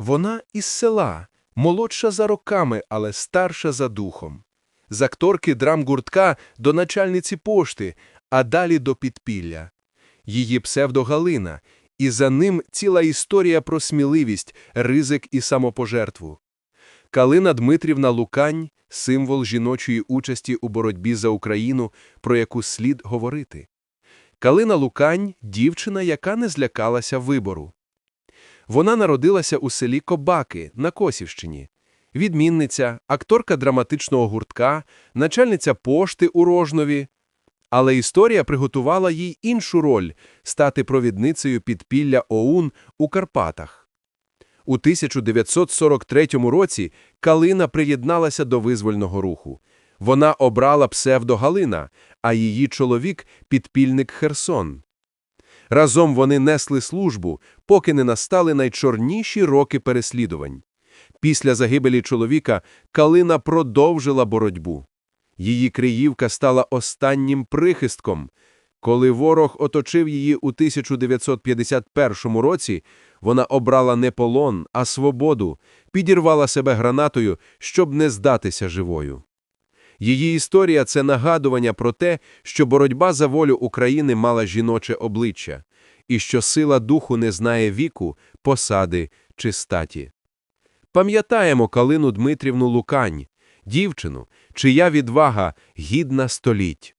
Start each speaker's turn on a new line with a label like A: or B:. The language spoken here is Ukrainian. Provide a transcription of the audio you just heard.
A: Вона із села, молодша за роками, але старша за духом. З акторки драмгуртка до начальниці пошти, а далі до підпілля. Її псевдо Галина, і за ним ціла історія про сміливість, ризик і самопожертву. Калина Дмитрівна Лукань – символ жіночої участі у боротьбі за Україну, про яку слід говорити. Калина Лукань – дівчина, яка не злякалася вибору. Вона народилася у селі Кобаки на Косівщині. Відмінниця, акторка драматичного гуртка, начальниця пошти у Рожнові. Але історія приготувала їй іншу роль – стати провідницею підпілля ОУН у Карпатах. У 1943 році Калина приєдналася до визвольного руху. Вона обрала псевдо Галина, а її чоловік – підпільник Херсон. Разом вони несли службу, поки не настали найчорніші роки переслідувань. Після загибелі чоловіка Калина продовжила боротьбу. Її Криївка стала останнім прихистком. Коли ворог оточив її у 1951 році, вона обрала не полон, а свободу, підірвала себе гранатою, щоб не здатися живою. Її історія – це нагадування про те, що боротьба за волю України мала жіноче обличчя, і що сила духу не знає віку, посади чи статі. Пам'ятаємо Калину Дмитрівну Лукань, дівчину, чия відвага гідна століть.